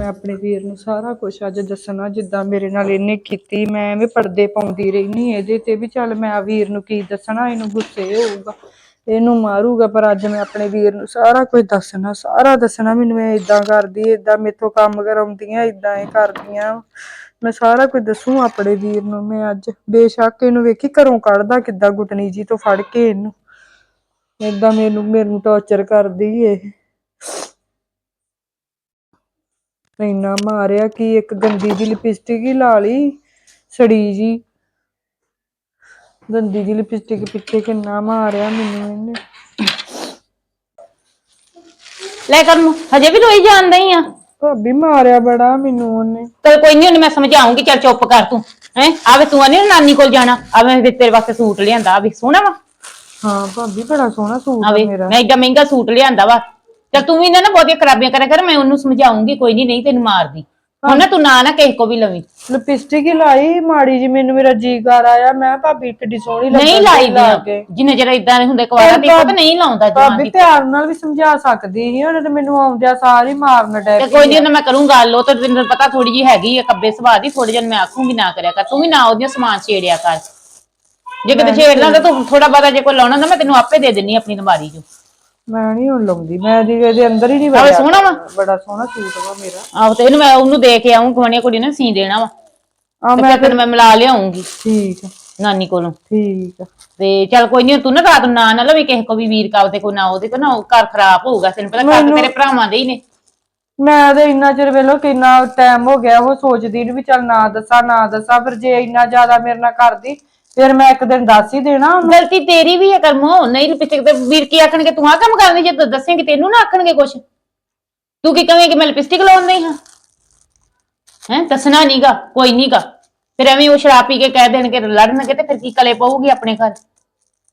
ਮੈਂ ਆਪਣੇ ਵੀਰ ਨੂੰ ਸਾਰਾ ਕੁਝ ਅੱਜ ਦੱਸਣਾ, ਜਿੱਦਾਂ ਮੇਰੇ ਨਾਲ ਇਹਨੇ ਕੀਤੀ, ਮੈਂ ਐਵੇਂ ਪਰਦੇ ਪਾਉਂਦੀ ਰਹਿਨੀ ਇਹਦੇ ਤੇ ਵੀ ਚੱਲ ਮੈਂ ਆ ਵੀਰ ਨੂੰ ਕੀ ਦੱਸਣਾ, ਇਹਨੂੰ ਗੁੱਸੇ ਹੋਊਗਾ, ਇਹਨੂੰ ਮਾਰੂਗਾ, ਪਰ ਅੱਜ ਮੈਂ ਆਪਣੇ ਵੀਰ ਨੂੰ ਸਾਰਾ ਕੁਝ ਦੱਸਣਾ, ਸਾਰਾ ਦੱਸਣਾ, ਮੈਨੂੰ ਇਹ ਇਦਾਂ ਕਰਦੀ ਇਦਾਂ ਮੇਥੋਂ ਕੰਮ ਕਰਾਉਂਦੀਆਂ ਇਦਾਂ ਇਹ ਕਰਦੀਆਂ। ਮੈਂ ਸਾਰਾ ਕੁਝ ਦੱਸੂ ਆਪਣੇ ਵੀਰ ਨੂੰ ਮੈਂ ਅੱਜ, ਬੇਸ਼ੱਕ ਇਹਨੂੰ ਵੇਖੀ ਘਰੋਂ ਕੱਢਦਾ ਕਿੱਦਾਂ ਗੁੱਟਣੀ ਜੀ ਤੋਂ ਫੜ ਕੇ ਇਹਨੂੰ। ਏਦਾਂ ਮੈਨੂੰ ਮੈਨੂੰ ਟੌਰਚਰ ਕਰਦੀ ਇਹ। ਇੰਨਾ ਮਾਰਿਆ ਕਿ ਇੱਕ ਗੰਦੀ ਜੀ ਲਿਪਸਟਿਕ ਹੀ ਲਾ ਲਈ ਸੜੀ ਜੀ। ਗੰਦੀ ਜੀ ਲਿਪਸਟਿਕ ਪਿੱਛੇ ਕਿੰਨਾ ਮਾਰਿਆ ਮੈਨੂੰ ਇਹਨੇ। ਲੈ ਕਰ ਨੂੰ ਹਜੇ ਵੀ ਰੋਈ ਜਾਂਦਾ ਹੀ ਆ? ਭਾਬੀ ਮਾਰਿਆ ਬੜਾ ਮੈਨੂੰ ਉਹਨੇ। ਤੇ ਕੋਈ ਨਹੀਂ ਉਹਨੂੰ ਮੈਂ ਸਮਝਾਉਂਗੀ ਚੱਲ ਚੁੱਪ ਕਰ ਤੂੰ ਹੈ? ਆਵੇ ਤੂੰ ਨਹੀਂ ਨਾਨੀ ਕੋਲ ਜਾਣਾ ਆਵੇ ਮੈਂ ਤੇਰੇ ਵਾਸਤੇ ਸੂਟ ਲਿਆਂਦਾ ਆਵੇ ਸੋਹਣਾ ਵਾ। ਹਾਂ ਭਾਬੀ ਬੜਾ ਸੋਹਣਾ ਸੂਟ ਆ ਆਵੇ ਮੇਰਾ। ਮੈਂ ਏਡਾ ਮਹਿੰਗਾ ਸੂਟ ਲਿਆਂਦਾ ਵਾ। ਚੱਲ ਤੂੰ ਵੀ ਨਾ ਨਾ ਬਹੁਤੀਆਂ ਖਰਾਬੀਆਂ ਕਰਿਆ ਕਰ ਮੈਂ ਉਹਨੂੰ ਸਮਝਾਉਂਗੀ ਕੋਈ ਨਹੀਂ ਨਹੀਂ ਤੈਨੂੰ ਮਾਰਦੀ। ਹੁਣ ਨਾ ਤੂੰ ਨਾ ਨਾ ਕਿਸੇ ਕੋ ਵੀ ਲਵੀਂ। ਲਿਪਸਟਿਕ ਹੀ ਲਾਈ ਮਾੜੀ ਜੀ ਮੈਨੂੰ ਮੇਰਾ ਜੀ ਕਰ ਆਇਆ ਮੈਂ ਭਾਬੀ ਕਿੱਡੀ ਸੋਹਣੀ ਲੱਗਦੀ ਨਹੀਂ ਲਾਈ ਕੇ। ਜਿੰਨੇ ਜਰਾ ਇਦਾਂ ਦੇ ਹੁੰਦੇ ਕੁਆਰਾ ਦੀ ਪਤਾ ਨਹੀਂ ਲਾਉਂਦਾ ਜਵਾਨ ਭਾਬੀ ਦੀ। ਪਿਆਰ ਨਾਲ ਵੀ ਸਮਝਾ ਸਕਦੀ ਸੀ ਉਹਨੇ ਤੇ ਮੈਨੂੰ ਆਉਂਦਿਆਂ ਸਾਰੀ ਮਾਰਨ ਡੈ ਤੇ ਕੋਈ ਨਹੀਂ ਉਹਨੂੰ ਮੈਂ ਕਰੂੰ ਗੱਲ ਉਹ ਤਾਂ ਤੈਨੂੰ ਪਤਾ ਥੋੜੀ ਜੀ ਹੈਗੀ ਆ ਕੱਬੇ ਸੁਭਾਅ ਦੀ ਥੋੜੀ ਜਿਹੀ ਮੈਂ ਆਖੂੰਗੀ ਨਾ ਕਰਿਆ ਕਰ। ਤੂੰ ਵੀ ਨਾ ਉਹਦੀਆਂ ਸਮਾਨ ਛੇੜਿਆ ਕਰ। ਜੇ ਕਿਤੇ ਛੇੜਨਾ ਤਾਂ ਤੂੰ ਥੋੜਾ ਬਹੁਤਾ ਜੇ ਕੋਈ ਲਾਉਣਾ ਨਾ ਮੈਂ ਤੈਨੂੰ ਆਪੇ ਦੇ ਦਿੰਨੀ ਆਪਣੀ ਅਲਮਾਰੀ 'ਚ। ਮੈਂ ਨਹੀਂ ਹੁਣ ਲਾਉਂਦੀ ਮੈਂ ਦੀ ਇਹਦੇ ਅੰਦਰ ਹੀ ਨਹੀਂ ਵੜਿਆ ਸੋਹਣਾ ਵਾ। ਬੜਾ ਸੋਹਣਾ ਸੂਟ ਵਾ ਮੇਰਾ। ਆਹੋ ਤੇ ਇਹਨੂੰ ਮੈਂ ਉਹਨੂੰ ਦੇ ਕੇ ਆਉਂ ਕਵਣੀਆਂ ਕੁੜੀ ਨੇ ਸੀ ਦੇਣਾ ਵਾ। ਆ ਤੇ ਮੈਂ ਫਿਰ ਮੈਂ ਮਿਲਾ ਲਿਆਉਂਗੀ ਠੀਕ ਆ, ਨਾਨੀ ਕੋਲੋਂ। ਠੀਕ ਆ। ਤੇ ਚੱਲ ਕੋਈ ਨਹੀਂ ਤੂੰ ਨਾ ਰਾਤ ਨੂੰ ਨਾ ਨਾ ਲਵੀ ਕਿਸੇ ਕੋ ਵੀ ਵੀਰ ਕਾਬ ਤੇ ਕੋ ਨਾ ਉਹਦੇ ਕੋ ਨਾ ਉਹ ਘਰ ਖਰਾਬ ਹੋਊਗਾ ਤੈਨੂੰ ਪਤਾ ਘਰ ਤਾਂ ਤੇਰੇ ਭਰਾਵਾਂ ਦੇ ਹੀ ਨੇ। ਮੈਂ ਤੇ ਇੰਨਾ ਚਿਰ ਵੇਲੋ ਕਿੰਨਾ ਟਾਈਮ ਹੋ ਗਿਆ ਉਹ ਸੋਚਦੀ ਨੂੰ ਵੀ ਚੱਲ ਨਾ ਦੱਸਾਂ ਨਾ ਦੱਸਾਂ ਫਿਰ ਜੇ ਇੰਨਾ ਜ਼ਿਆਦਾ ਮੇਰੇ ਨਾਲ ਕਰਦੀ ਫਿਰ ਮੈਂ ਇੱਕ ਦਿਨ ਦੱਸ ਹੀ ਦੇਣਾ ਉਹਨੂੰ। ਗਲਤੀ ਤੇਰੀ ਵੀ ਹੈ ਕਰਮੋ ਨਹੀਂ ਲਿਪਸਟਿਕ ਤੇ ਵੀਰ ਕੀ ਆਖਣਗੇ? ਤੂੰ ਆ ਕੰਮ ਕਰਨੀ ਜੇ ਤੂੰ ਦੱਸੇਂਗੀ ਤੈਨੂੰ ਨਾ ਆਖਣਗੇ ਕੁਛ। ਤੂੰ ਕੀ ਕਹੇਂਗੀ ਮੈਂ ਲਿਪਸਟਿਕ ਲਾਉਣ ਨਹੀਂ ਹਾਂ? ਹੈ ਦੱਸਣਾ ਨਹੀਂਗਾ ਕੋਈ ਨਹੀਂਗਾ ਫਿਰ ਐਵੇਂ ਉਹ ਸ਼ਰਾਬ ਪੀ ਕੇ ਕਹਿ ਦੇਣਗੇ ਲੜਨਗੇ ਤੇ ਫਿਰ ਕੀ ਕਲੇ ਪਊਗੀ ਆਪਣੇ ਘਰ?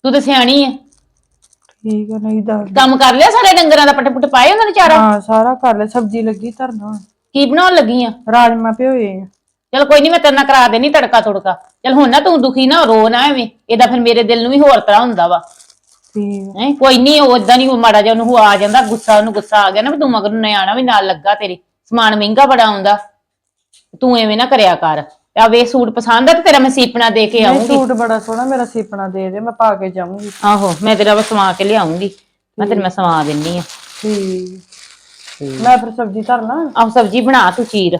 ਤੂੰ ਤੇ ਸਿਆਣੀ ਹੈ ਠੀਕ ਆ ਨਹੀਂ ਦੱਸ ਕੰਮ ਕਰ ਲਿਆ ਸਾਰੇ ਡੰਗਰਾਂ ਦਾ ਪੱਟ ਪੁੱਟ ਪਾਏ ਉਹਨਾਂ ਨੇ ਚਾਰਾ? ਹਾਂ ਸਾਰਾ ਕਰ ਲੈ ਸਬਜ਼ੀ ਲੱਗੀ ਧਰਨਾ। ਕੀ ਬਣਾਉਣ ਲੱਗੀ ਆ? ਰਾਜਮਾ ਭਿਓਏ ਆ। ਚਲ ਕੋਈ ਨਹੀਂ ਮੈਂ ਤੇਰੇ ਨਾਲ ਕਰਾ ਦੇਣੀ ਤੜਕਾ ਤੁੜਕਾ। ਚਲ ਹੁਣ ਨਾ ਤੂੰ ਦੁਖੀ ਨਾ ਰੋ ਨਾ ਐਵੇਂ। ਇਹਦਾ ਫਿਰ ਮੇਰੇ ਦਿਲ ਨੂੰ ਵੀ ਹੋਰ ਤਰ੍ਹਾਂ ਹੁੰਦਾ ਵਾ। ਠੀਕ। ਹੈ ਕੋਈ ਨਹੀਂ ਉਹ ਇਦਾਂ ਨਹੀਂ ਮਾੜਾ ਜਿਹਾ ਉਹਨੂੰ ਆ ਜਾਂਦਾ ਗੁੱਸਾ ਉਹਨੂੰ ਗੁੱਸਾ ਆ ਗਿਆ ਨਾ ਵੀ ਤੂੰ ਮਗਰ ਨੂੰ ਨਿਆਣਾ ਵੀ ਨਾਲ ਲੱਗਾ ਤੇਰੇ। ਸਮਾਨ ਮਹਿੰਗਾ ਬੜਾ ਆਉਂਦਾ। ਤੂੰ ਐਵੇਂ ਨਾ ਕਰਿਆ ਕਰ। ਆ ਵੇ ਸੂਟ ਪਸੰਦ ਆ ਤੇ ਤੇਰਾ ਮੈਂ ਸੀਪਣਾ ਦੇ ਕੇ ਨਹੀਂ ਆਉਂਗੀ ਸੂਟ ਬੜਾ ਸੋਹਣਾ ਮੇਰਾ ਸੀਪਣਾ ਦੇ ਦੇ ਮੈਂ ਪਾ ਕੇ ਜਾਊਂਗੀ। ਆਹੋ ਮੈਂ ਤੇਰਾ ਬਸ ਸਵਾ ਕੇ ਲਿਆਉਂਗੀ ਮੈਂ ਤੈਨੂੰ ਮੈਂ ਸਵਾ ਦਿੰਨੀ ਆ। ਠੀਕ। ਮੈਂ ਫਿਰ ਸਬਜ਼ੀ ਧਰਨਾ। ਆਹ ਸਬਜ਼ੀ ਬਣਾ ਤੂੰ ਚੀਰ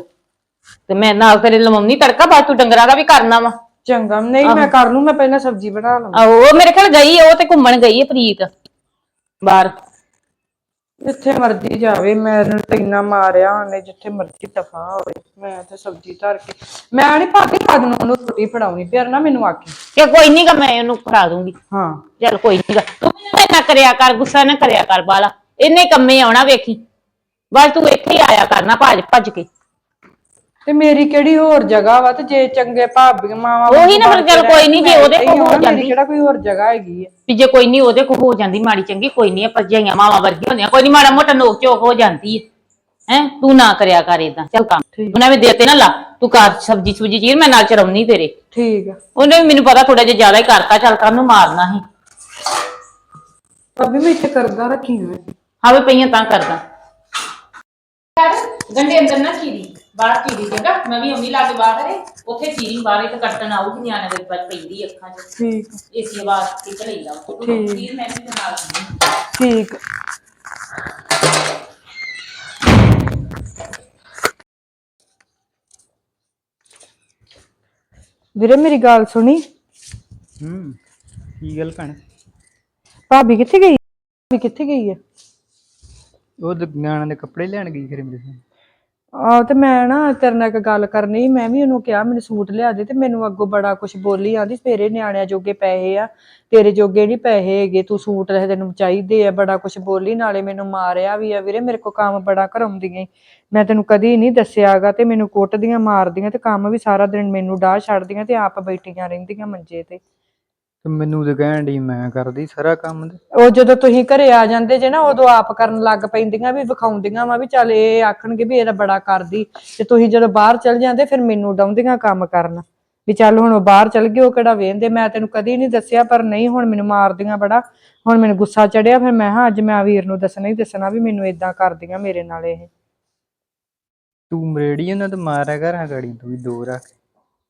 ਤੇ ਮੈਂ ਨਾਲ ਤੇਰੇ ਲਵਾਉਣੀ ਤੜਕਾ ਬਾਅਦ ਤੂੰ ਡੰਗਰਾਂ ਦਾ ਵੀ ਕਰਨਾ ਵਾ। ਚੰਗਾ ਨਹੀਂ ਮੈਂ ਕਰ ਲੂੰ ਮੈਂ ਪਹਿਲਾਂ ਸਬਜ਼ੀ ਬਣਾ ਲਵਾਂ। ਆਹੋ ਉਹ ਮੇਰੇ ਖਿਆਲ ਗਈ ਉਹ ਤੇ ਘੁੰਮਣ ਗਈ ਹੈ ਪ੍ਰੀਤ ਬਾਹਰ। ਜਿੱਥੇ ਮਰਜ਼ੀ ਜਾਵੇ ਮੈਨੂੰ ਤਾਂ ਇੰਨਾ ਮਾਰਿਆ ਉਹਨੇ ਜਿੱਥੇ ਮਰਜ਼ੀ ਦਫਾ ਹੋਵੇ ਮੈਂ ਤੇ ਸਬਜ਼ੀ ਧਰ ਕੇ ਮੈਂ ਨਹੀਂ ਭਾਬੀ ਕਦ ਨੂੰ ਉਹਨੂੰ ਰੋਟੀ ਫੜਾਉਣੀ ਫਿਰ ਨਾ ਮੈਨੂੰ ਆਖੀ। ਕਿ ਕੋਈ ਨਹੀਂਗਾ ਮੈਂ ਉਹਨੂੰ ਕਰਾ ਦੂੰਗੀ। ਹਾਂ। ਚੱਲ ਕੋਈ ਨਹੀਂਗਾ ਤੂੰ ਵੀ ਨਾ ਕਰਿਆ ਕਰ ਗੁੱਸਾ ਨਾ ਕਰਿਆ ਕਰ ਬਾਲਾ ਇੰਨੇ ਕੰਮੇ ਆਉਣਾ ਵੇਖੀ। ਬਸ ਤੂੰ ਇੱਥੇ ਹੀ ਆਇਆ ਕਰਨਾ ਭੱਜ ਭੱਜ ਕੇ। ਤੇ ਮੇਰੀ ਕਿਹੜੀ ਹੋਰ ਜਗ੍ਹਾ ਵਾ ਤੇ ਜੇ ਚੰਗੇ ਭਾਬੀਆਂ ਮਾਵਾਂ ਉਹੀ ਨਾ ਫਿਰ ਚੱਲ ਕੋਈ ਨੀ, ਜੇ ਉਹਦੇ ਕੋਲ ਹੋ ਜਾਂਦੀ। ਕਿਹੜਾ ਕੋਈ ਹੋਰ ਜਗ੍ਹਾ ਹੈਗੀ ਹੈ ਵੀ ਜੇ ਕੋਈ ਨਹੀਂ ਉਹਦੇ ਕੋ ਹੋ ਜਾਂਦੀ ਮਾੜੀ ਚੰਗੀ ਕੋਈ ਨਹੀਂ ਭਰਜਾਈਆਂ ਮਾਵਾਂ ਵਰਗੀਆਂ ਹੁੰਦੀਆਂ ਕੋਈ ਨਹੀਂ ਮਾੜਾ ਮੋਟਾ ਨੋਕ ਝੋਕ ਹੋ ਜਾਂਦੀ ਹੈ ਹੈ ਤੂੰ ਨਾ ਕਰਿਆ ਕਰ ਇਦਾਂ ਚੱਲ ਕੰਮ। ਉਹਨਾਂ ਵੀ ਦੇਤੇ ਨਾ ਲਾ ਤੂੰ ਕਰ ਸਬਜੀ ਸੁਬਜੀ ਚੀਰ ਮੈਂ ਨਾਲ ਚਰਉਣੀ ਤੇਰੇ। ਠੀਕ ਆ। ਉਹਨੇ ਵੀ ਮੈਨੂੰ ਪਤਾ ਥੋੜਾ ਜਿਹਾ ਜ਼ਿਆਦਾ ਹੀ ਕਰਤਾ ਚੱਲ ਕਰ ਨੂੰ ਮਾਰਨਾ ਸੀ। ਭਾਬੀ ਮੈਂ ਇੱਥੇ ਕਰਦਾ ਰੱਖੀ ਹੋਏ ਹਾਵੇ ਪਈਆਂ ਤਾਂ ਕਰਦਾ। ਗੰਡੇ ਅੰਦਰ ਨਾ ਚੀਰੀ ਬਾਹਰ ਚੀਰੀ ਜਗਾ ਮੈਂ ਵੀ ਅੰਮੀ ਲਾ ਕੇ ਬਾਹਰ ਹੈ ਉੱਥੇ ਚੀਰੀ ਬਾਹਰ ਇੱਕ ਕੱਟਣ ਆਊਗੀ ਨਿਆਣੇ ਦੇ ਬੱਚ ਪੈਂਦੀ ਅੱਖਾਂ 'ਚ। ਠੀਕ। ਏਸੀ ਆਵਾਜ਼ ਠੀਕ ਲਈਦਾ ਉਹ ਠੀਕ। ਚੀਰ ਮੈਂ ਵੀ ਨਾਲ ਦਿੰਦੀ। ਠੀਕ। ਵੀਰੇ ਮੇਰੀ ਗੱਲ ਸੁਣੀ। ਹੂੰ ਕੀ ਗੱਲ ਭੈਣ? ਭਾਬੀ ਕਿੱਥੇ ਗਈ? ਭਾਬੀ ਕਿੱਥੇ ਗਈ ਹੈ ਉਹ ਤੇ ਨਿਆਣਿਆਂ ਦੇ ਕੱਪੜੇ ਲੈਣ ਗਈ ਖਰੇ ਮੇਰੇ ਸਾਹਮਣੇ ਆਹ ਤੇ ਮੈਂ ਨਾ ਤੇਰੇ ਨਾਲ ਇੱਕ ਗੱਲ ਕਰਨੀ ਸੀ। ਮੈਂ ਵੀ ਉਹਨੂੰ ਕਿਹਾ ਮੈਨੂੰ ਸੂਟ ਲਿਆ ਦੇ ਤੇ ਮੈਨੂੰ ਅੱਗੋਂ ਬੜਾ ਕੁਝ ਬੋਲੀ ਆਂਦੀ ਤੇਰੇ ਨਿਆਣਿਆਂ ਜੋਗੇ ਪੈਸੇ ਆ, ਤੇਰੇ ਜੋਗੇ ਨਹੀਂ ਪੈਸੇ ਹੈਗੇ, ਤੂੰ ਸੂਟ ਲੈ ਤੈਨੂੰ ਚਾਹੀਦੇ ਆ, ਬੜਾ ਕੁਝ ਬੋਲੀ, ਨਾਲੇ ਮੈਨੂੰ ਮਾਰਿਆ ਵੀ ਆ ਵੀਰੇ, ਮੇਰੇ ਕੋ ਕੰਮ ਬੜਾ ਕਰਾਉਂਦੀਆਂ ਈ। ਮੈਂ ਤੈਨੂੰ ਕਦੀ ਨਹੀਂ ਦੱਸਿਆਗਾ ਤੇ ਮੈਨੂੰ ਕੁੱਟਦੀਆਂ, ਮਾਰਦੀਆਂ ਤੇ ਕੰਮ ਵੀ ਸਾਰਾ ਦਿਨ ਮੈਨੂੰ ਡਾਹ ਛੱਡਦੀਆਂ ਤੇ ਆਪ ਬੈਠੀਆਂ ਰਹਿੰਦੀਆਂ ਮੰਜੇ ਤੇ ਤੇ ਮੈਨੂੰ ਤੇ ਕਹਿਣ ਡਈ ਮੈਂ ਕਰਦੀ ਸਾਰਾ ਕੰਮ ਤੇ। ਉਹ ਜਦੋਂ ਤੁਸੀਂ ਘਰੇ ਆ ਜਾਂਦੇ ਜੇ ਨਾ ਉਦੋਂ ਆਪ ਕਰਨ ਲੱਗ ਪੈਂਦੀਆਂ ਵੀ ਵਿਖਾਉਂਦੀਆਂ ਵਾ ਵੀ ਚੱਲ ਇਹ ਆਖਣਗੇ ਵੀ ਇਹਦਾ ਬੜਾ ਕਰਦੀ। ਤੇ ਤੁਸੀਂ ਜਦੋਂ ਬਾਹਰ ਚਲ ਜਾਂਦੇ ਫਿਰ ਮੈਨੂੰ ਡਾਉਂਦੀਆਂ ਕੰਮ ਕਰਨ। ਵੀ ਚੱਲ ਹੁਣ ਉਹ ਬਾਹਰ ਚਲ ਗਏ ਉਹ ਕਿਹੜਾ ਵੇਂਦੇ ਮੈਂ ਤੈਨੂੰ ਕਦੀ ਨਹੀਂ ਦੱਸਿਆ ਪਰ ਨਹੀਂ ਹੁਣ ਮੈਨੂੰ ਮਾਰਦੀਆਂ ਬੜਾ। ਹੁਣ ਮੈਨੂੰ ਗੁੱਸਾ ਚੜਿਆ ਫਿਰ ਮੈਂ ਹਾਂ ਅੱਜ ਮੈਂ ਵੀਰ ਨੂੰ ਦੱਸਣਾ ਹੀ ਦੱਸਣਾ ਵੀ ਮੈਨੂੰ ਇਦਾਂ ਕਰਦੀਆਂ ਮੇਰੇ ਨਾਲ ਇਹ। ਤੂੰ ਮਰੇੜੀ ਉਹਨਾਂ ਤੋਂ ਮਾਰਿਆ ਕਰ ਹਾਂ ਗਾੜੀ ਤੂੰ ਵੀ ਦੋ ਰੱਖ।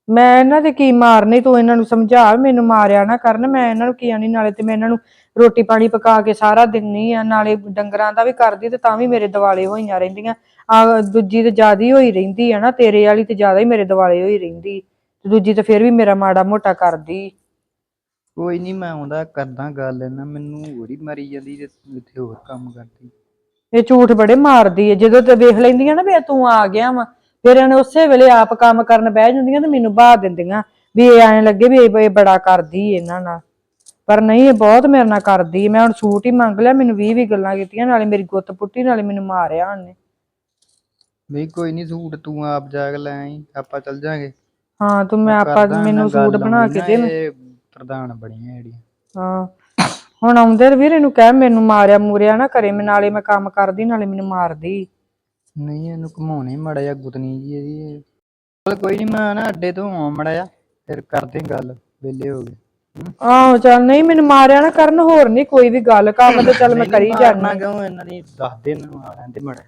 ਮੈਂ ਇਹਨਾਂ ਦੇ ਕੀ ਮਾਰਨੀ ਤੂੰ ਇਹਨਾਂ ਨੂੰ ਸਮਝਾ ਮੈਨੂੰ ਮਾਰਿਆ ਨਾ ਕਰਨ ਮੈਂ ਇਹਨਾਂ ਨੂੰ ਕੀ ਆਣੀ ਨਾਲੇ ਤੇ ਮੈਂ ਇਹਨਾਂ ਨੂੰ ਰੋਟੀ ਪਾਣੀ ਪਕਾ ਕੇ ਸਾਰਾ ਦਿੰਨੀ ਆ ਨਾਲੇ ਡੰਗਰਾਂ ਦਾ ਵੀ ਕਰਦੀ ਤੇ ਤਾਂ ਵੀ ਮੇਰੇ ਦਿਵਾਲੇ ਹੋਈਆਂ ਰਹਿੰਦੀਆਂ। ਆ ਦੂਜੀ ਤੇ ਜ਼ਿਆਦਾ ਹੀ ਹੋਈ ਰਹਿੰਦੀ ਆ ਨਾ ਤੇਰੇ ਵਾਲੀ ਤੇ ਜ਼ਿਆਦਾ ਹੀ ਮੇਰੇ ਦਿਵਾਲੇ ਹੋਈ ਰਹਿੰਦੀ। ਤੇ ਦੂਜੀ ਤੇ ਫਿਰ ਵੀ ਮੇਰਾ ਮਾੜਾ ਮੋਟਾ ਕਰਦੀ। ਕੋਈ ਨਹੀਂ ਮੈਂ ਆਉਂਦਾ ਕਰਦਾ ਗੱਲ ਇਹਨਾਂ ਮੈਨੂੰ ਹੋਰ ਮਰੀ ਜਾਂਦੀ ਤੇ ਇੱਥੇ ਹੋਰ ਕੰਮ ਕਰਦੀ। ਇਹ ਝੂਠ ਬੜੇ ਮਾਰਦੀ ਹੈ ਜਦੋਂ ਤੇ ਵੇਖ ਲੈਂਦੀਆਂ ਨਾ ਵੀ ਤੂੰ ਆ ਗਿਆ ਵਾ ਫਿਰ ਇਹਨੇ ਉਸੇ ਵੇਲੇ ਆਪ ਕੰਮ ਕਰਨ ਬਹਿ ਜਾਂਦੀਆਂ ਤੇ ਮੈਨੂੰ ਬਾਹ ਦਿੰਦੀਆਂ ਵੀ ਇਹ ਐਂ ਲੱਗੇ ਵੀ ਇਹ ਬੜਾ ਕਰਦੀ ਹੈ ਇਹਨਾਂ ਨਾਲ। ਪਰ ਨਹੀਂ ਇਹ ਬਹੁਤ ਮੇਰੇ ਨਾਲ ਕਰਦੀ ਹੈ। ਮੈਂ ਹੁਣ ਸੂਟ ਹੀ ਮੰਗ ਲਿਆ ਮੈਨੂੰ 20 20 ਗੱਲਾਂ ਕੀਤੀਆਂ ਨਾਲੇ ਮੇਰੀ ਗੁੱਤ ਪੁੱਟੀ ਨਾਲੇ ਮੈਨੂੰ ਮਾਰਿਆ ਉਹਨੇ। ਨਹੀਂ ਕੋਈ ਨਹੀਂ ਸੂਟ ਤੂੰ ਆਪ ਜਾ ਕੇ ਲੈ ਆਈ ਆਪਾਂ ਚੱਲ ਜਾਾਂਗੇ। ਹਾਂ ਤੂੰ ਮੈਂ ਆਪਾਂ ਮੈਨੂੰ ਸੂਟ ਬਣਾ ਕੇ ਦੇ। ਇਹ ਪ੍ਰਧਾਨ ਬਣੀਆਂ ਜਿਹੜੀਆਂ। ਹਾਂ ਹੁਣ ਆਉਂਦੇ ਵੀਰ ਇਹਨੂੰ ਕਹਿ ਮੈਨੂੰ ਮਾਰਿਆ ਮੂਰਿਆ ਨਾ ਕਰੇ ਮੈਂ ਨਾਲੇ ਮੈਂ ਕੰਮ ਕਰਦੀ ਨਾਲੇ ਮੈਨੂੰ ਮਾਰਦੀ। ਨਹੀਂ ਇਹਨੂੰ ਘਮਾਉਣੇ ਮੜਾ ਜਾ ਗੁੱਤਨੀ ਜੀ ਇਹਦੀ। ਚਲ ਕੋਈ ਨਹੀਂ ਮੈਂ ਨਾ ਅੱਡੇ ਤੋਂ ਆਉਂ ਮੜਾ ਜਾ ਫਿਰ ਕਰਦੇ ਗੱਲ ਵਿਹਲੇ ਹੋ ਗਏ? ਆਹੋ ਚੱਲ ਨਹੀਂ ਮੈਨੂੰ ਮਾਰਿਆ ਨਾ ਕਰਨ ਹੋਰ ਨਹੀਂ ਕੋਈ ਵੀ ਗੱਲ ਕੰਮ ਤੇ ਚੱਲ ਮੈਂ ਕਰੀ ਜਾਣਾ ਕਿਉਂ ਇਹਨਾਂ ਦੀ ਦੱਸ ਦੇ ਨਾ ਆ ਲੈਂਦੇ ਮੜਾ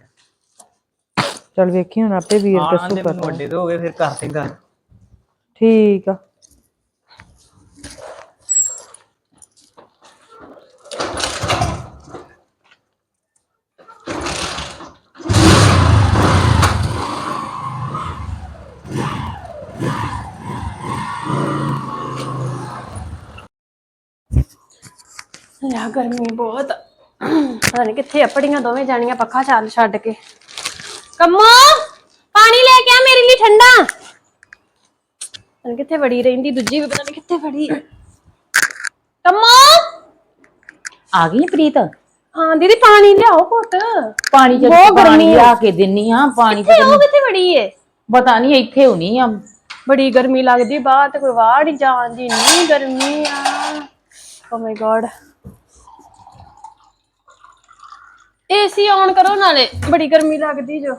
ਚੱਲ ਵੇਖੀ ਹੁਣ ਆਪੇ ਵੀਰ ਦੱਸੂ ਤੇ ਪਤਾ ਮੈਨੂੰ ਅੱਡੇ ਤੋਂ ਹੋ ਗਏ ਫਿਰ ਕਰਦੇ ਗੱਲ। ਠੀਕ ਆ। ਯਾ ਗਰਮੀ ਬਹੁਤ। ਪਤਾ ਨੀ ਕਿੱਥੇ ਆਪੜੀਆਂ ਦੋਵੇਂ ਜਾਣੀਆਂ ਪੱਖਾ ਚੱਲ ਛੱਡ ਕੇ। ਕੰਮੋ ਪਾਣੀ ਲੈ ਕੇ ਆ ਮੇਰੇ ਲਈ ਠੰਡਾ। ਪਤਾ ਨੀ ਕਿੱਥੇ ਵੜੀ ਰਹਿੰਦੀ ਦੂਜੀ ਵੀ ਪਤਾ ਨਹੀਂ ਕਿੱਥੇ ਵੜੀ। ਕੰਮੋ। ਆ ਗਈ ਪ੍ਰੀਤ? ਹਾਂ ਦੀਦੀ ਪਾਣੀ ਲਿਆਓ ਘੁੱਟ। ਪਾਣੀ ਬਹੁਤ ਪਾਣੀ ਗਰਮੀ ਲਿਆ ਕੇ ਦਿੰਨੀ ਆ ਪਾਣੀ ਕਿੱਥੇ ਉਹ ਕਿੱਥੇ ਵੜੀ ਏ? ਪਤਾ ਨਹੀਂ ਇੱਥੇ ਹੋਣੀ ਆ। ਬੜੀ ਗਰਮੀ ਲੱਗਦੀ ਬਾਹਰ ਤੇ ਕੋਈ ਵਾੜ ਹੀ ਜਾਣ ਦੀ ਇੰਨੀ ਗਰਮੀ ਆ। Oh my God AC on ਕਰੋ ਨਾਲੇ। ਬੜੀ ਗਰਮੀ ਲੱਗਦੀ ਜੋ।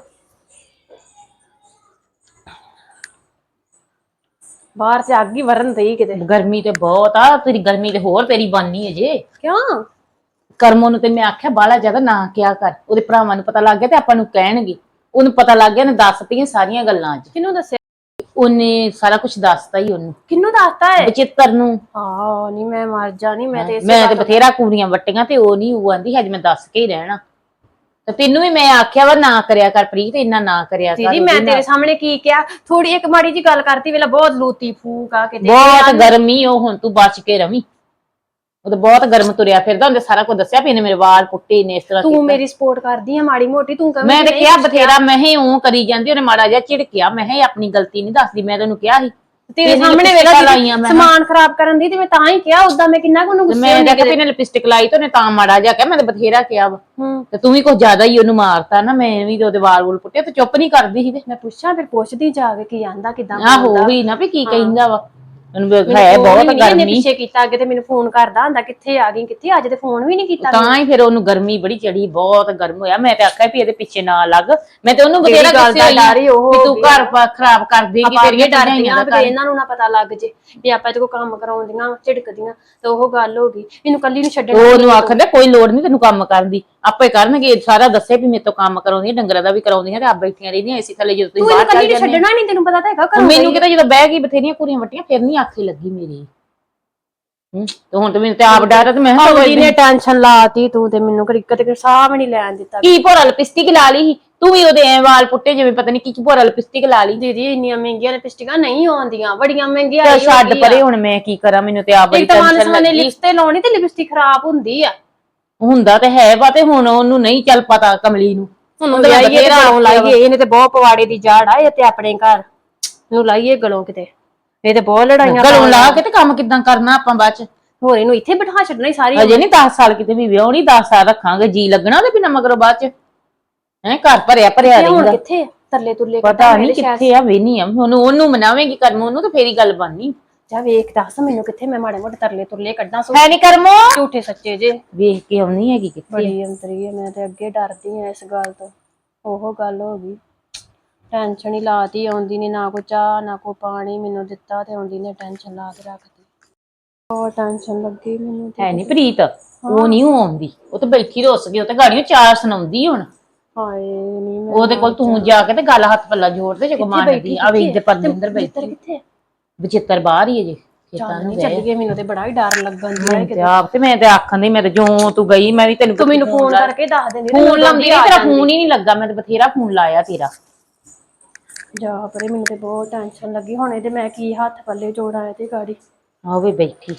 ਬਾਹਰ ਤੇ ਅੱਗ ਹੀ ਵਰਨ ਦਈ ਕਿਤੇ। ਗਰਮੀ ਤੇ ਬਹੁਤ ਆ ਤੇਰੀ ਗਰਮੀ ਤੇ ਹੋਰ ਤੇਰੀ ਬਾਨੀ ਅਜੇ ਕਿਉਂ? ਕਰਮੋ ਨੂੰ ਤੇ ਮੈਂ ਆਖਿਆ ਬਾਲਾ ਜ਼ਿਆਦਾ ਨਾ ਕਿਆ ਕਰ। ਉਹਦੇ ਭਰਾਵਾਂ ਨੂੰ ਪਤਾ ਲੱਗ ਗਿਆ ਤੇ ਆਪਾਂ ਨੂੰ ਕਹਿਣਗੇ। ਉਹਨੂੰ ਪਤਾ ਲੱਗ ਗਿਆ ਨੇ ਦੱਸਤੀਆਂ ਸਾਰੀਆਂ ਗੱਲਾਂ ਅੱਜ। ਕਿਹਨੂੰ ਦੱਸਿਆ? ਉਹਨੇ ਸਾਰਾ ਕੁਝ ਦੱਸਤਾ ਹੀ ਉਹਨੂੰ। ਕਿਹਨੂੰ ਦੱਸਤਾ ਹੈ? ਬਚਿੱਤਰ ਨੂੰ। ਆਹ ਨਹੀਂ ਮੈਂ ਮਰ ਜਾਣੀ ਮੈਂ ਤੇ ਇਸੇ ਮੈਂ ਤੇ ਬਥੇਰਾ ਕੂੜੀਆਂ ਵੱਟੀਆਂ ਤੇ ਉਹ ਨਹੀਂ ਉਹ ਆਂਦੀ ਅੱਜ ਮੈਂ ਦੱਸ ਕੇ ਹੀ ਰਹਿਣਾ। ਤੇ ਤੈਨੂੰ ਵੀ ਮੈਂ ਆਖਿਆ ਵਾ ਨਾ ਕਰਿਆ ਕਰ ਪ੍ਰੀਤ ਇੰਨਾ ਨਾ ਕਰਿਆ ਕਰ ਦੀਦੀ ਮੈਂ ਉਹਦੇ ਨਾਲ। ਤੇਰੇ ਸਾਹਮਣੇ ਕੀ ਕਿਹਾ? ਥੋੜੀ ਇੱਕ ਮਾੜੀ ਜੀ ਗੱਲ ਕਰਤੀ ਵੇਲਾ ਬਹੁਤ ਲੂਤੀ ਫੂਕ ਆ ਕਿਤੇ। ਬਹੁਤ ਗਰਮੀ ਉਹ ਹੁਣ ਤੂੰ ਬਚ ਕੇ ਰਵੀ। ਉਹ ਤਾਂ ਬਹੁਤ ਗਰਮ ਤੁਰਿਆ ਫਿਰਦਾ ਉਹਨੇ ਸਾਰਾ ਕੁਝ ਦੱਸਿਆ ਵੀ ਇਹਨੇ ਮੇਰੇ ਵਾਲ ਪੁੱਟੇ ਨੇ ਇਸ ਤਰ੍ਹਾਂ ਤੂੰ ਕੀਤਾ। ਮੇਰੀ ਸਪੋਰਟ ਕਰਦੀ ਆ ਮਾੜੀ ਮੋਟੀ ਤੂੰ ਕਵੇਂ ਮੈਂ ਤੇ ਕਿਹਾ ਬਥੇਰਾ ਮੈਂ ਹੀ ਉਹ ਕਰੀ ਜਾਂਦੀ ਉਹਨੇ ਮਾੜਾ ਜਿਹਾ ਝਿੜਕਿਆ ਮੈਂ ਹੀ ਆਪਣੀ ਗਲਤੀ ਨਹੀਂ ਦੱਸਦੀ ਮੈਂ ਤੈਨੂੰ ਕਿਹਾ ਸੀ। ਤੇਰੇ ਸਾਹਮਣੇ ਵੇਲਾ ਲਾਈਆਂ ਮੈਂ ਸਮਾਨ ਖਰਾਬ ਕਰਨ ਦੀ ਤੇ ਮੈਂ ਤਾਂ ਹੀ ਕਿਹਾ ਉਦਾਂ ਮੈਂ ਕਿੰਨਾ ਕੁ ਨੂੰ ਤੇ ਗੁੱਸੇ ਮੈਂ ਹੁੰਦੀ ਇਹਨੇ ਲਿਪਸਟਿਕ ਲਾਈ ਤੇ ਉਹਨੇ ਤਾਂ ਮਾੜਾ ਜਿਹਾ ਕਿਹਾ ਮੈਂ ਤੇ ਬਥੇਰਾ ਕਿਹਾ ਵਾ। ਹੂੰ। ਤੇ ਤੂੰ ਵੀ ਕੁਝ ਜ਼ਿਆਦਾ ਹੀ ਉਹਨੂੰ ਮਾਰਤਾ ਨਾ ਮੈਂ ਵੀ ਤੇ ਉਹਦੇ ਵਾਲ ਵੂਲ ਪੁੱਟੇ ਤੇ ਚੁੱਪ ਨਹੀਂ ਕਰਦੀ ਸੀ ਤੇ। ਮੈਂ ਪੁੱਛਾਂ ਫਿਰ ਪੁੱਛਦੀ ਜਾਵੇ ਕੀ ਆਂਦਾ ਕਿਦਾਂ ਆਹੋ ਵੀ ਨਾ ਵੀ ਕੀ ਕਹਿੰਦਾ ਵਾ। ਵੀ ਹੈ ਬਹੁਤ ਗਰਮੀ। ਪਿੱਛੇ ਕੀਤਾ ਅੱਗੇ ਤੇ ਮੈਨੂੰ ਫੋਨ ਕਰਦਾ ਹੁੰਦਾ ਕਿੱਥੇ ਆ ਗਈ ਕਿੱਥੇ ਅੱਜ ਤੇ ਫੋਨ ਵੀ ਨਹੀਂ ਕੀਤਾ ਤਾਂ ਹੀ ਫਿਰ ਉਹਨੂੰ ਗਰਮੀ ਬੜੀ ਚੜੀ ਬਹੁਤ ਗਰਮ ਹੋਇਆ। ਮੈਂ ਤੇ ਆਖਿਆ ਵੀ ਇਹਦੇ ਪਿੱਛੇ ਨਾ ਲੱਗ। ਮੈਂ ਤੇ ਉਹਨੂੰ ਜਿਹੜੀ ਬਥੇਰਾ ਗੱਲ ਗੁੱਸੇ ਦਾ ਹੋਈ ਡਰ ਹੀ ਉਹ ਵੀ ਹੋ ਤੂੰ ਗਿਆ। ਘਰ ਪਾ- ਖਰਾਬ ਕਰ ਦੇਗੀ ਆਪਾਂ ਤੇਰੀਆਂ ਇਹ ਡਰਦੀਆਂ ਚੜਾਈਆਂ ਵੀ ਇਹਨਾਂ ਨੂੰ ਨਾ ਪਤਾ ਲੱਗ ਜੇ ਵੀ ਆਪਾਂ ਇਹਦੇ ਕੋ ਕੰਮ ਕਰਾਉਂਦੀਆਂ ਝਿੜਕਦੀਆਂ ਤੇ ਉਹ ਗੱਲ ਹੋ ਗਈ। ਇਹਨੂੰ ਕੱਲੀ ਨੂੰ ਛੱਡਣਾ ਉਹ ਉਹਨੂੰ ਆਖਦੇ ਕੋਈ ਲੋੜ ਨਹੀਂ ਤੈਨੂੰ ਕੰਮ ਕਰਨ ਦੀ। ਆਪੇ ਕਰਨਗੇ ਸਾਰਾ ਦੱਸੇ ਵੀ ਮੇਰੇ ਤੋਂ ਕੰਮ ਕਰਾਉਂਦੀਆਂ ਡੰਗਰਾਂ ਦਾ ਵੀ ਕਰਾਉਂਦੀਆਂ ਤੇ ਆਪ ਬੈਠੀਆਂ ਰਹਿੰਦੀਆਂ ਇਸੇ ਥੱਲੇ ਜਦੋਂ ਤੁਸੀਂ ਬਾਹਰ ਚੱਲ ਛੱਡਣਾ ਨਹੀਂ ਤੈਨੂੰ ਪਤਾ ਤਾਂ ਹੈਗਾ ਮੈਨੂੰ ਕਿਤੇ ਜਦੋਂ ਬਹਿ ਗਈ ਬਥੇਰੀਆਂ ਕੁੜੀਆਂ ਵੱਟੀਆਂ ਫਿਰ ਨਹੀਂ ਆਖੇ ਲੱਗੀ ਮੇਰੀ। ਹੂੰ ਤੇ ਹੁਣ ਤੇ ਮੈਨੂੰ ਤੇ ਆਪ ਡਰ ਆ ਤੇ ਮੈਂ ਕਿਹਾ ਆਉਂਦੀ ਨੇ ਟੈਨਸ਼ਨ ਲਾਤੀ ਤੂੰ ਤੇ ਮੈਨੂੰ ਕਦੀ ਕਦੇ ਸਾਹ ਵੀ ਨਹੀਂ ਲੈਣ ਦਿੱਤਾ। ਕੀ ਭੋਰਾ ਲਿਪਸਟਿਕ ਲਾ ਲਈ ਸੀ? ਤੂੰ ਵੀ ਉਹਦੇ ਐ ਵਾਲ ਪੁੱਟੇ ਜਿਵੇਂ ਪਤਾ ਨਹੀਂ ਕੀ ਭੋਰਾ ਲਿਪਸਟਿਕ ਲਾ ਲਈ। ਦੀਦੀ ਇੰਨੀਆਂ ਮਹਿੰਗੀਆਂ ਲਿਪਸਟਿਕਾਂ ਨਹੀਂ ਆਉਂਦੀਆਂ ਬੜੀਆਂ ਮਹਿੰਗੀਆਂ ਚੱਲ ਛੱਡ ਪਰੇ ਹੁਣ ਮੈਂ ਕੀ ਕਰਾਂ ਮੈਨੂੰ ਤੇ ਆਪ ਬੜੀ ਇੱਕ ਤਾਂ ਮਨ ਟੈਨਸ਼ਨ ਸਮਾਨੇ ਲੱਗੀ। ਲਿਪਸ ਤੇ ਲਾਉਣੀ ਤੇ ਲਿਪਸਟਿਕ ਖਰਾਬ ਹੁੰਦੀ ਆ। ਹੁੰਦਾ ਤੇ ਹੈ ਵਾ ਤੇ ਹੁਣ ਉਹਨੂੰ ਨਹੀਂ ਚੱਲ ਪਤਾ ਕਮਲੀ ਨੂੰ। ਹੁਣ ਉਹਦਾ ਲਾਈਏ ਤੇ ਗਲੋਂ ਲਾਈਏ ਇਹਨੇ ਤੇ ਬਹੁਤ ਪਵਾੜੇ ਦੀ ਜਾੜ ਆ ਇਹ ਤੇ ਆਪਣੇ ਘਰ। ਨੂੰ ਲਾਈਏ ਗਲੋਂ ਕਿਤੇ। ਇਹ ਤੇ ਬਹੁਤ ਲੜਾਈਆਂ ਗਲੋਂ ਲਾ ਕੇ ਤੇ ਕੰਮ ਕਿਦਾਂ ਕਰਨਾ ਆਪਾਂ ਬਾਅਦ ਚ? ਹੋਰ ਇਹਨੂੰ ਇੱਥੇ ਬਿਠਾ ਛੱਡਣਾ ਹੀ ਸਾਰੀ ਅਜੇ ਨਹੀਂ 10 ਸਾਲ ਕਿਤੇ ਵੀ ਵਿਆਹਣੀ 10 ਸਾਲ ਰੱਖਾਂਗੇ। ਜੀ ਲੱਗਣਾ ਉਹਦੇ ਬਿਨਾ ਮਗਰੋਂ ਬਾਅਦ ਚ? ਹੈ ਘਰ ਭਰਿਆ ਭਰਿਆ ਹੁਣ ਰਹਿੰਦਾ। ਕਿੱਥੇ? ਤਰਲੇ ਤੁਰਲੇ ਪਤਾ ਨਹੀਂ। ਕਿੱਥੇ ਆ ਵੇਨੀ ਆ। ਉਹਨੂੰ ਉਹਨੂੰ ਮਨਾਵੇਂਗੀ ਕਰਮ ਉਹਨੂੰ ਤੇ ਫੇਰੀ ਗੱਲ ਬਣਨੀ। ਜਾ ਵੇਖ ਦੱਸ ਮੈਨੂੰ ਕਿੱਥੇ ਮੈਂ ਮਾੜੇ ਮੋਟੇ ਤਰਲੇ ਤੁਰਲੇ ਕੱਢਾਂ ਸੋ ਹੈ ਨਹੀਂ ਕਰਮੋ। ਝੂਠੇ ਸੱਚੇ ਜੇ। ਵੇਖ ਕੇ ਆਉਣੀ ਹੈਗੀ ਕਿੱਥੇ ਬੜੀ ਅੰਤਰੀ ਹੈ ਮੈਂ ਤੇ ਅੱਗੇ ਡਰਦੀ ਆ ਇਸ ਗੱਲ ਤੋਂ। ਉਹ ਗੱਲ ਹੋ ਗਈ। ਟੈਨਸ਼ਨ ਹੀ ਲਾਤੀ ਆਉਂਦੀ ਨੇ ਨਾ ਕੋ ਚਾਹ ਨਾ ਕੋ ਪਾਣੀ ਮੈਨੂੰ ਦਿੱਤਾ ਤੇ ਆਉਂਦੀ ਨੇ ਟੈਨਸ਼ਨ ਲਾ ਕੇ ਰੱਖਦੀ ਬਹੁਤ ਟੈਨਸ਼ਨ ਲੱਗੀ ਮੈਨੂੰ ਤੇ। ਹੈ ਨਹੀਂ ਪ੍ਰੀਤ ਉਹ ਨਹੀਂ ਉਹ ਆਉਂਦੀ ਉਹ ਤਾਂ ਬੈਠੀ ਰੁੱਸ ਗਈ ਉਹ ਤਾਂ ਗਾੜੀਆਂ ਚਾਰ ਸੁਣਾਉਂਦੀ ਹੁਣ। ਹਾਏ ਨਹੀਂ ਮੈਂ ਉਹਦੇ ਕੋਲ ਤੂੰ ਜਾ ਕੇ ਤੇ ਗੱਲ ਹੱਥ ਪੱਲਾ ਜੋੜ ਦੇ ਜੇ ਕੋ ਮੰਨਦੀ ਆ ਵੀ ਅੰਦਰ ਬਿੱਤਰ ਬੈਠੀ। ਕਿੱਥੇ? ਬਚਿੱਤਰ ਬਾਹਰ ਹੀ ਹੈ ਜੀ ਖੇਤਾਂ ਚੱਲ ਨੂੰ ਨਹੀਂ ਚੱਲ ਗਏ। ਮੈਨੂੰ ਤੇ ਬੜਾ ਹੀ ਡਰ ਲੱਗਣ ਮੈਂ ਤੇ ਆਪ ਤੇ ਮੈਂ ਤੇ ਆਖਣ ਦੀ ਮੈਂ ਤੇ ਜੋ ਤੂੰ ਗਈ ਮੈਂ ਵੀ ਤੈਨੂੰ ਤੂੰ ਮੈਨੂੰ ਫੋਨ ਕਰਕੇ ਦੱਸ ਦਿੰਦੀ ਤੇ ਫੋਨ ਲਾਉਂਦੀ ਨਹੀਂ ਤੇਰਾ ਫੋਨ ਹੀ ਨਹੀਂ ਲੱਗਾ ਮੈਂ ਤੇ ਬਥੇਰਾ ਫੋਨ ਲਾਇਆ ਤੇਰਾ। ਜਾ ਪਰੇ ਮੈਨੂੰ ਤੇ ਬਹੁਤ ਟੈਨਸ਼ਨ ਲੱਗੀ। ਹੁਣ ਇਹਦੇ ਮੈਂ ਕੀ ਹੱਥ ਪੱਲੇ ਜੋੜਾਂ ਇਹਦੇ ਗਾੜੀ? ਆਹ ਵੀ ਬੈਠੀ।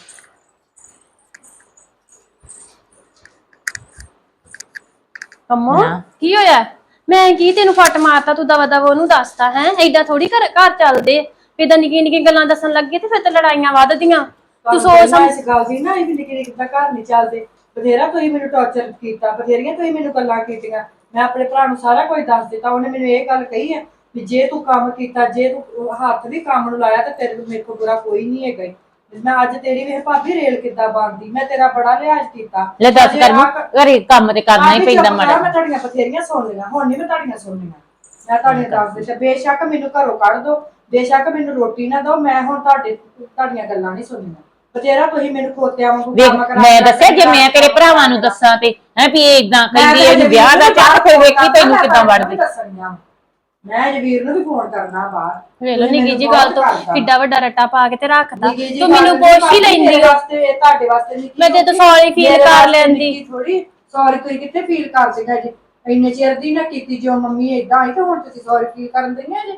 ਅੰਮੋ ਨਾ। ਕੀ ਹੋਇਆ? ਮੈਂ ਕੀ ਤੈਨੂੰ ਫੱਟ ਮਾਰਤਾ? ਤੂੰ ਦਵਾ ਦਵਾ ਉਹਨੂੰ ਦੱਸਤਾ ਹੈ? ਐਡਾ ਥੋੜੀ ਘਰ ਘਰ ਚੱਲਦੇ। ਇਦਾਂ ਨਿੱਕੀ ਨਿੱਕੀ ਗੱਲਾਂ ਦੱਸਣ ਲੱਗੇ ਤੇ ਫਿਰ ਤੇ ਲੜਾਈਆਂ ਵੱਧਦੀਆਂ। ਤੂੰ ਸੋਚ ਸਮਝ ਇਸ ਗੱਲ ਦੀ ਨਾ ਇਹ ਵੀ ਨਿੱਕੇ ਨਿੱਕੇ ਦਾ ਘਰ ਨਹੀਂ ਚੱਲਦੇ। ਬਥੇਰਾ ਤੁਸੀਂ ਮੈਨੂੰ ਟੌਰਚਰ ਕੀਤਾ ਬਥੇਰੀਆਂ ਤੁਸੀਂ ਮੈਨੂੰ ਗੱਲਾਂ ਕੀਤੀਆਂ। ਮੈਂ ਆਪਣੇ ਭਰਾ ਨੂੰ ਸਾਰਾ ਕੁਝ ਦੱਸ ਦਿੱਤਾ ਉਹਨੇ ਮੈਨੂੰ ਇਹ ਗੱਲ ਕਹੀ ਹੈ ਵੀ ਜੇ ਤੂੰ ਕੰਮ ਕੀਤਾ ਜੇ ਤੂੰ ਹੱਥ ਵੀ ਕੰਮ ਨੂੰ ਲਾਇਆ ਤੇ ਤੇਰੇ ਮੇਰੇ ਕੋਲ ਬੁਰਾ ਕੋਈ ਨਹੀਂ ਹੈਗਾ ਈ। ਮੈਂ ਅੱਜ ਤੇਰੀ ਵੇਖ ਭਾਬੀ ਰੇਲ ਕਿੱਦਾਂ ਬਣਦੀ ਮੈਂ ਤੇਰਾ ਬੜਾ ਲਿਹਾਜ਼ ਕੀਤਾ। ਲੈ ਦੱਸ ਅਜੇ ਕਰ ਆਹ ਕ- ਘਰੇ ਕੰਮ ਤੇ ਕਰਨਾ ਹੀ ਭਾਬੀ ਪੈਂਦਾ ਚੁੱਪ ਕਰ, ਮੈਂ ਤੁਹਾਡੀਆਂ ਬਥੇਰੀਆਂ ਸੁਣ ਲਈਆਂ ਹੁਣ ਨਹੀਂ ਮੈਂ ਤੁਹਾਡੀਆਂ ਸੁਣਨੀਆਂ ਮੈਂ ਤੁਹਾਡੀਆਂ ਦੱਸ। ਦਿੱਤਾ ਬੇਸ਼ੱਕ ਮੈਨੂੰ ਘਰੋਂ ਕੱਢ ਦੋ ਬੇਸ਼ੱਕ ਮੈਨੂੰ ਰੋਟੀ ਨਾ ਦਿਓ ਮੈਂ ਹੁਣ ਤੁਹਾਡੇ ਤੁਹਾਡੀਆਂ ਗੱਲਾਂ ਨਹੀਂ ਸੁਣਨੀਆਂ। ਬਥੇਰਾ ਤੁਸੀਂ ਮੈਨੂੰ ਖੋਤਿਆਂ ਵਾਂਗੂ ਵੇਖ ਕੰਮ ਕਰਾ ਮੈਂ ਦੱਸਿਆ ਜੇ ਮੈਂ ਤੇਰੇ ਭਰਾਵਾਂ ਨੂੰ ਦੱਸਾਂ ਤੇ ਹੈ ਵੀ ਇਹ ਇਦਾਂ ਕਹਿੰਦੀ ਇਹਨੂੰ ਵਿਆਹ ਦਾ ਚਾਹ ਫਿਰ ਵੇਖੀ ਤੈਨੂੰ ਕਿਦਾਂ ਵੜਦੇ। ਦੱਸਣੀਆਂ ਮੈਂ ਜਵੀਰ ਨੂੰ ਵੀ ਫੋਨ ਕਰਨਾ ਬਾਹਰ ਵੇਖ ਲੋ ਤੁਸੀਂ ਨਿੱਕੀ ਮੈਨੂੰ ਜੀ ਬਹੁਤ ਗੱਲ ਤੋਂ ਕਰਦਾ। ਕਿੱਡਾ ਵੱਡਾ ਰੱਟਾ ਪਾ ਕੇ ਤੇ ਰੱਖਦਾ ਨਿੱਕੀ ਜਿਹੀ ਤੂੰ ਗੱਲ ਮੈਨੂੰ ਨਹੀਂ, ਪੁੱਛ ਹੀ ਬਾਕੀ ਲੈਂਦੀ ਮੇਰੇ ਵਾਸਤੇ ਇਹ ਤੁਹਾਡੇ ਵਾਸਤੇ ਨਿੱਕੀ ਮੈਂ ਤੇ ਤਾਂ ਛੋਟੀ, sorry feel ਮੇਰੇ ਕਰ ਵਾਸਤੇ ਲੈਂਦੀ। ਨਿੱਕੀ ਥੋੜੀ ਸੌਰੀ ਤੁਸੀਂ ਕਿੱਥੇ ਫੀਲ ਕਰ ਸੀਗਾ ਜੀ? ਇੰਨੇ ਚਿਰ ਦੀ ਨਾ ਕੀਤੀ ਜੋ ਮੰਮੀ ਏਦਾਂ ਹੀ ਤੇ ਹੁਣ ਤੁਸੀਂ ਸੌਰੀ ਫੀਲ ਕਰਨ ਦਈਆਂ ਜੀ।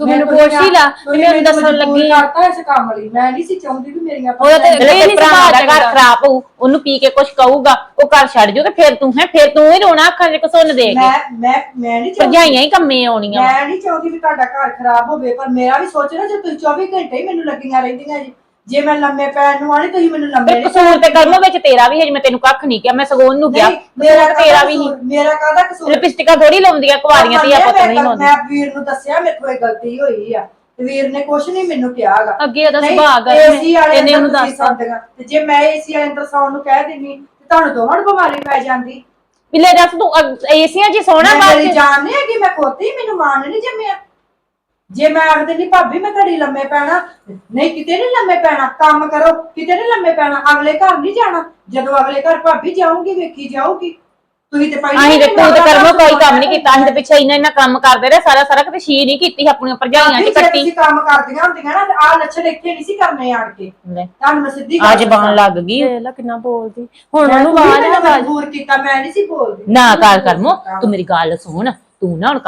ਤੂੰ ਮੈਨੂੰ ਪੁੱਛ ਹੀ ਲਾ ਤੁਸੀਂ ਮੈਨੂੰ ਦੱਸਣ ਮਜਬੂਰ ਲੱਗੀ ਕਰਤਾ ਇਸ ਕੰਮ ਲਈ। ਮੈਂ ਨਹੀਂ ਸੀ ਚਾਹੁੰਦੀ ਵੀ ਮੇਰੀਆਂ ਉਹਦਾ ਤੇ- ਭੈਣਾਂ- ਇਹ ਨੀ ਭਰਾ ਸੁਭਾਅ ਦਾ ਘਰ ਚੰਗਾ। ਖਰਾਬ ਹੋਊ ਉਹਨੂੰ ਪੀ ਕੇ ਕੁਝ ਕਹੂਗਾ ਉਹ ਘਰ ਛੱਡ ਤੇ ਫਿਰ ਤੂੰ ਹੈ ਫਿਰ ਤੂੰ ਹੀ ਰੋਣਾ ਅੱਖਾਂ 'ਚ ਕਸੁੰਨ ਦੇ ਕੇ। ਮੈਂ ਮੈਂ ਮੈਂ ਨਹੀਂ ਚਾਹੁੰਦੀ। ਭਰਜਾਈਆਂ ਹੀ ਕੰਮੇ ਆਉਣੀਆਂ ਮੈਂ ਨਹੀਂ ਚਾਹੁੰਦੀ ਵੀ ਤੁਹਾਡਾ ਘਰ ਖਰਾਬ ਹੋਵੇ ਪਰ ਮੇਰਾ ਵੀ ਸੋਚ ਨਾ ਜੇ ਤੁਸੀਂ 24 ਘੰਟੇ ਹੀ ਮੈਨੂੰ ਲੱਗੀਆਂ ਰਹਿੰਦੀਆਂ ਜੀ ਜੇ ਮੈਂ ਲੰਮੇ ਪੈਣ ਨੂੰ ਆਣੀ ਤੁਸੀਂ ਮੈਨੂੰ ਲੰਮੇ ਨਹੀਂ ਕਸੂਰ ਤੇ ਕਰਮੋ ਵਿੱਚ ਤੇਰਾ ਵੀ ਹੈ ਮੈਂ ਤੈਨੂੰ ਕੱਖ ਨਹੀਂ ਕਿਹਾ ਮੈਂ ਸਗੋਂ ਉਹਨੂੰ ਕਿਹਾ ਮੇਰਾ ਤੇਰਾ ਵੀ ਮੇਰਾ ਕਾਹਦਾ ਕਸੂਰ? ਲਿਪਸਟਿਕਾਂ ਥੋੜੀ ਲਾਉਂਦੀਆਂ ਕੁਆਰੀਆਂ ਤੇ ਆਪਾਂ ਨਹੀਂ ਲਾਉਂਦੇ। ਮੈਂ ਵੀਰ ਨੂੰ ਦੱਸਿਆ ਮੇਰੇ ਤੋਂ ਇਹ ਗਲਤੀ ਹੋਈ ਆ। ਵੀਰ ਨੇ ਕੁਛ ਨਹੀਂ ਮੈਨੂੰ ਕਿਹਾਗਾ। ਅੱਗੇ ਉਹਦਾ ਸੁਭਾਅ ਕਰ ਇਹਨੇ ਉਹਨੂੰ ਦੱਸਤਾ। ਤੇ ਜੇ ਮੈਂ ਏਸੀ ਵਾਲੇ ਅੰਦਰ ਸੌਣ ਨੂੰ ਕਹਿ ਦਿੰਨੀ ਤੇ ਤੁਹਾਨੂੰ ਦੋਵਾਂ ਨੂੰ ਬਿਮਾਰੀ ਪੈ ਜਾਂਦੀ। ਪਿੱਲੇ ਦੱਸ ਤੂੰ ਏਸੀਆਂ 'ਚ ਹੀ ਸੋਹਣਾ ਮੈਂ ਬਾਅਦ ਮੇਰੀ ਜਾਨ ਨਹੀਂ ਹੈਗੀ ਮੈਂ ਖੋਤੀ ਮੈਨੂੰ ਮਾਨ ਨਹੀਂ ਜੰਮਿਆ। ਜੇ ਮੈਂ ਆਖਦੇ ਨਹੀਂ ਭਾਬੀ ਮੈਂ ਘੜੀ ਲੰਮੇ ਪੈਣਾ। ਨਹੀਂ ਕਿਤੇ ਨਹੀਂ ਲੰਮੇ ਪੈਣਾ। ਕੰਮ ਕਰੋ ਕਿਤੇ ਨਹੀਂ ਲੰਮੇ ਪੈਣਾ। ਅਗਲੇ ਘਰ ਨਹੀਂ ਜਾਣਾ। ਜਦੋਂ ਅਗਲੇ ਘਰ ਭਾਬੀ ਜਾਊਂਗੀ ਵੇਖੀ ਜਾਊਗੀ। ਤੁਸੀਂ ਤੇ ਪਹਿਲਾਂ ਅਸੀਂ ਤੇ ਤੂੰ ਤੇ ਕਰਮੋ ਕੋਈ ਕੰਮ ਨਹੀਂ ਕੀਤਾ। ਅਸੀਂ ਤੇ ਪਿੱਛੇ ਇੰਨਾ ਇੰਨਾ ਕੰਮ ਕਰਦੇ ਰਹੇ ਸਾਰਾ ਸਾਰਾ ਕਿਤੇ ਛੀ ਨਹੀਂ ਕੀਤੀ ਆਪਣੀਆਂ ਭਰਜਾਈਆਂ ਜੇ ਕੱਟੀ ਤੁਸੀਂ ਕੰਮ ਕਰਦੀਆਂ ਹੁੰਦੀਆਂ ਨਾ ਆਹ ਲੱਛਣ ਇੱਥੇ ਨਹੀਂ ਸੀ ਕਰਨੇ ਆਣ ਕੇ। ਲੈ, ਤੁਹਾਨੂੰ ਮੈਂ ਸਿੱਧੀ ਅੱਜ ਬਾਣ ਲੱਗ ਗਈ। ਵੇਖ ਲੈ ਕਿੰਨਾ ਬੋਲਦੀ। ਹੁਣ ਉਹਨੂੰ ਆਵਾਜ਼ ਨਾ ਆਵਾਜ਼ ਮਜਬੂਰ ਕੀਤਾ ਮੈਂ ਨਹੀਂ ਸੀ ਬੋਲਦੀ। ਨਾ ਕਰ ਕਰਮੋ ਤੂੰ ਮੇਰੀ ਗੱਲ ਸੁਣ ਤੂੰ ਨਾ ਹੁਣ